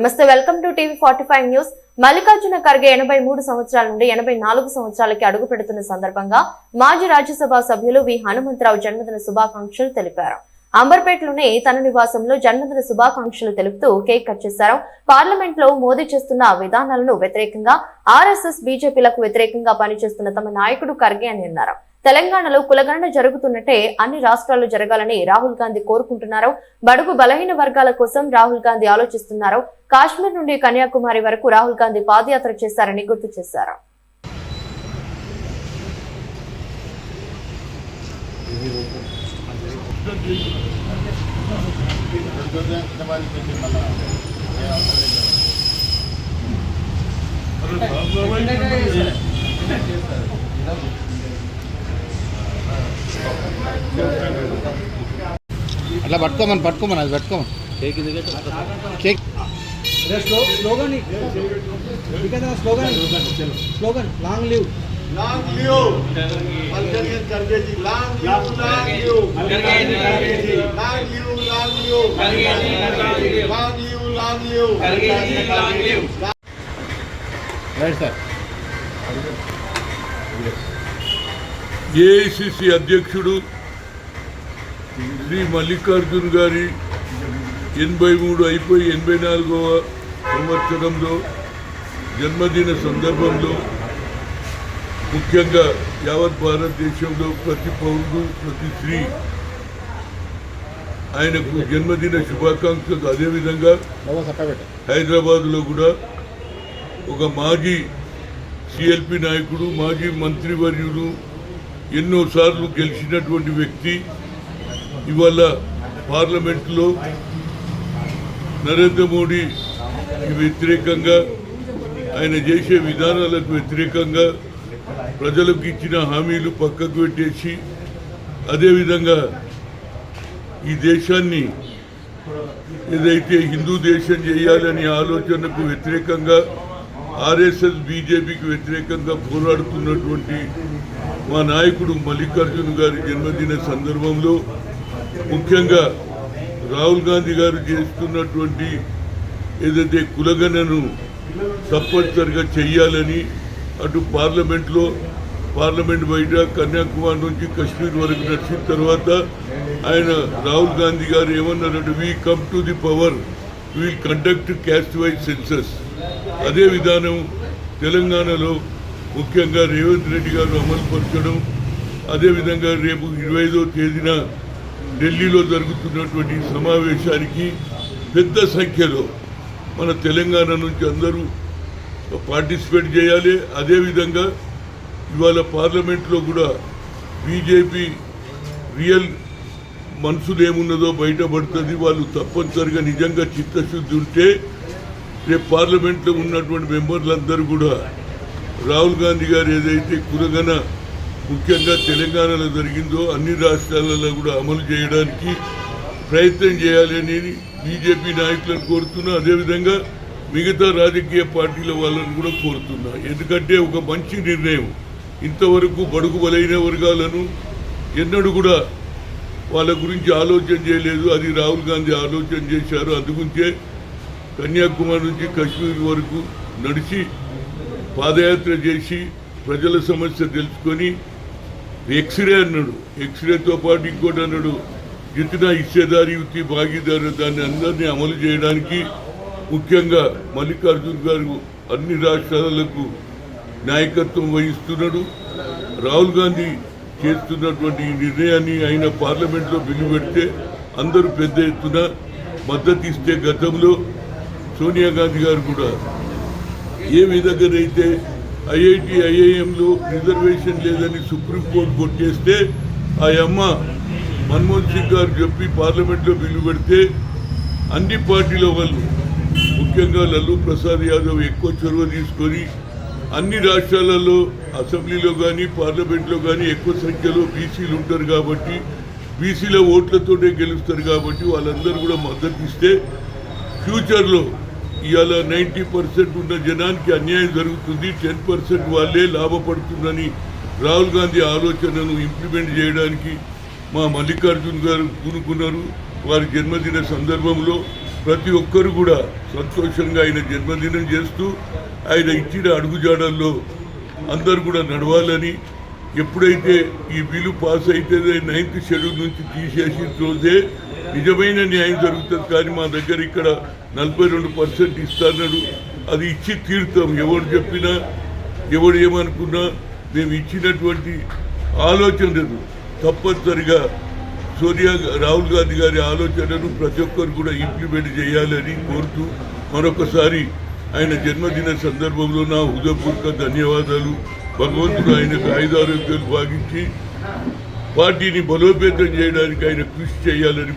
నమస్తే welcome to TV forty five news. Mallikarjuna Kharge ఎనభై మూడు సంవత్సరాల నుండి ఎనభై నాలుగు సంవత్సరాలకి అడుగు పెడుతున్న సందర్భంగా మాజీ రాజ్యసభ సభ్యులు వి. హనుమంతరావు జన్మదిన శుభాకాంక్షలు తెలిపారు. అంబర్పేటలోని తన నివాసంలో జన్మదిన శుభాకాంక్షలు తెలుపుతూ కేక్ కట్ చేశారు. పార్లమెంట్లో మోదీ చేస్తున్న విధానాలను వ్యతిరేకంగా ఆర్ఎస్ఎస్ బీజేపీలకు వ్యతిరేకంగా పనిచేస్తున్న తమ నాయకుడు ఖర్గే అని అన్నారు. తెలంగాణలో కులగణన జరుగుతున్నట్టే అన్ని రాష్ట్రాల్లో జరగాలని రాహుల్ గాంధీ కోరుకుంటున్నారు. బడుగు బలహీన వర్గాల కోసం రాహుల్ గాంధీ ఆలోచిస్తున్నారు. కాశ్మీర్ నుండి కన్యాకుమారి వరకు రాహుల్ గాంధీ పాదయాత్ర చేశారని గుర్తు చేశారు. అట్లా పట్టుకోమని పట్టుకోమని అది పట్టుకోమని కేక్ स्लो स्लोगन ही ठीक है ना slogan slogan long live Long live Malkarian Karge ji. Long live, long live. Karge ji, Karge ji. Long live, long live. Karge ji, long live. Long live, long Shri Mallikarjun గారి ఎనభై మూడు అయిపోయి ఎనభై నాలుగవ సంవత్సరంలో జన్మదిన సందర్భంలో ముఖ్యంగా యావత్ భారతదేశంలో ప్రతి పౌరుడు ప్రతి స్త్రీ ఆయనకు జన్మదిన శుభాకాంక్షలు. అదేవిధంగా హైదరాబాద్లో కూడా ఒక మాజీ సిఎల్పి నాయకుడు మాజీ మంత్రివర్యుడు ఎన్నోసార్లు గెలిచినటువంటి వ్యక్తి ఇవాళ పార్లమెంట్లో నరేంద్ర మోడీకి వ్యతిరేకంగా ఆయన చేసే విధానాలకు వ్యతిరేకంగా ప్రజలకు ఇచ్చిన హామీలు పక్కకు పెట్టేసి అదేవిధంగా ఈ దేశాన్ని ఏదైతే హిందూ దేశం చేయాలనే ఆలోచనకు వ్యతిరేకంగా ఆర్ఎస్ఎస్ బీజేపీకి వ్యతిరేకంగా పోరాడుతున్నటువంటి మా నాయకుడు మల్లికార్జున్ గారి జన్మదిన సందర్భంలో ముఖ్యంగా రాహుల్ గాంధీ గారు చేస్తున్నటువంటి ఏదైతే కులగణను తప్పనిసరిగా చెయ్యాలని అటు పార్లమెంట్లో పార్లమెంట్ బయట కన్యాకుమారి నుంచి కశ్మీర్ వరకు నడిచిన తర్వాత ఆయన రాహుల్ గాంధీ గారు ఏమన్నారంటే we come to the power will conduct caste wise census అదే విధానం తెలంగాణలో ముఖ్యంగా రేవంత్ రెడ్డి గారు అమలుపరచడం అదేవిధంగా రేపు ఇరవై ఐదో తేదీన ఢిల్లీలో జరుగుతున్నటువంటి సమావేశానికి పెద్ద సంఖ్యలో మన తెలంగాణ నుంచి అందరూ పార్టిసిపేట్ చేయాలి. అదేవిధంగా ఇవాళ పార్లమెంట్లో కూడా బీజేపీ రియల్ మనసులు ఏమున్నదో బయటపడుతుంది. వాళ్ళు తప్పనిసరిగా నిజంగా చిత్తశుద్ధి ఉంటే రేపు పార్లమెంట్లో ఉన్నటువంటి మెంబర్లందరూ కూడా రాహుల్ గాంధీ గారు ఏదైతే కురగన ముఖ్యంగా తెలంగాణలో జరిగిందో అన్ని రాష్ట్రాలలో కూడా అమలు చేయడానికి ప్రయత్నం చేయాలని బీజేపీ నాయకులను కోరుతున్నా. అదేవిధంగా మిగతా రాజకీయ పార్టీల వాళ్ళని కూడా కోరుతున్నా. ఎందుకంటే ఒక మంచి నిర్ణయం. ఇంతవరకు బడుగు బలైన వర్గాలను ఎన్నడూ కూడా వాళ్ళ గురించి ఆలోచన చేయలేదు. అది రాహుల్ గాంధీ ఆలోచన చేశారు. అందుగురించే కన్యాకుమారి నుంచి కశ్మీర్ వరకు నడిచి పాదయాత్ర చేసి ప్రజల సమస్య తెలుసుకొని ఎక్స్రే అన్నాడు. ఎక్స్రేతో పాటు ఇంకోటి అన్నాడు. జితిన ఇచ్చేదారి యుక్తి భాగీదారు దాన్ని అందరినీ అమలు చేయడానికి ముఖ్యంగా మల్లికార్జున్ గారు అన్ని రాష్ట్రాలకు నాయకత్వం వహిస్తున్నాడు. రాహుల్ గాంధీ చేస్తున్నటువంటి ఈ నిర్ణయాన్ని ఆయన పార్లమెంట్లో బిల్లు పెడితే అందరూ పెద్ద ఎత్తున మద్దతు ఇస్తే గతంలో సోనియా గాంధీ గారు కూడా ఏ విధంగానైతే ఐఐటి ఐఐఎంలో రిజర్వేషన్ లేదని సుప్రీంకోర్టు కొట్టేస్తే ఆ అమ్మ మన్మోహన్ సింగ్ గారు చెప్పి పార్లమెంట్లో బిల్లు పెడితే అన్ని పార్టీల వాళ్ళు ముఖ్యంగా లల్లు ప్రసాద్ యాదవ్ ఎక్కువ చొరవ తీసుకొని అన్ని రాష్ట్రాలలో అసెంబ్లీలో కానీ పార్లమెంట్లో కానీ ఎక్కువ సంఖ్యలో బీసీలు ఉంటారు కాబట్టి బీసీల ఓట్లతోనే గెలుస్తారు కాబట్టి వాళ్ళందరూ కూడా మద్దతు ఇస్తే ఫ్యూచర్లో ఇవాళ నైంటీ పర్సెంట్ ఉన్న జనానికి అన్యాయం జరుగుతుంది టెన్ పర్సెంట్ వాళ్ళే లాభపడుతుందని రాహుల్ గాంధీ ఆలోచనను ఇంప్లిమెంట్ చేయడానికి మా మల్లికార్జున్ గారు కూనుకున్నారు వారి జన్మదిన సందర్భంలో ప్రతి ఒక్కరు కూడా సంతోషంగా ఆయన జన్మదినం చేస్తూ ఆయన ఇచ్చిన అడుగుజాడల్లో అందరు కూడా నడవాలని ఎప్పుడైతే ఈ బిల్లు పాస్ అయితే నైన్త్ షెడ్యూల్ నుంచి తీసేసి రోజే నిజమైన న్యాయం జరుగుతుంది కానీ మా దగ్గర ఇక్కడ నలభై రెండు పర్సెంట్ ఇస్తాడు అది ఇచ్చి తీరుతాం. ఎవరు చెప్పినా ఎవడు ఏమనుకున్నా మేము ఇచ్చినటువంటి ఆలోచనలు తప్పనిసరిగా సోనియా రాహుల్ గాంధీ గారి ఆలోచనను ప్రతి ఒక్కరు కూడా ఇంప్లిమెంట్ చేయాలని కోరుతూ మరొకసారి ఆయన జన్మదిన సందర్భంలో నా హృదయపూర్వక ధన్యవాదాలు. భగవంతుడు ఆయనకు ఆయుధారోగ్యాలు భాగించి పార్టీని బలోపేతం చేయడానికి ఆయన కృషి చేయాలని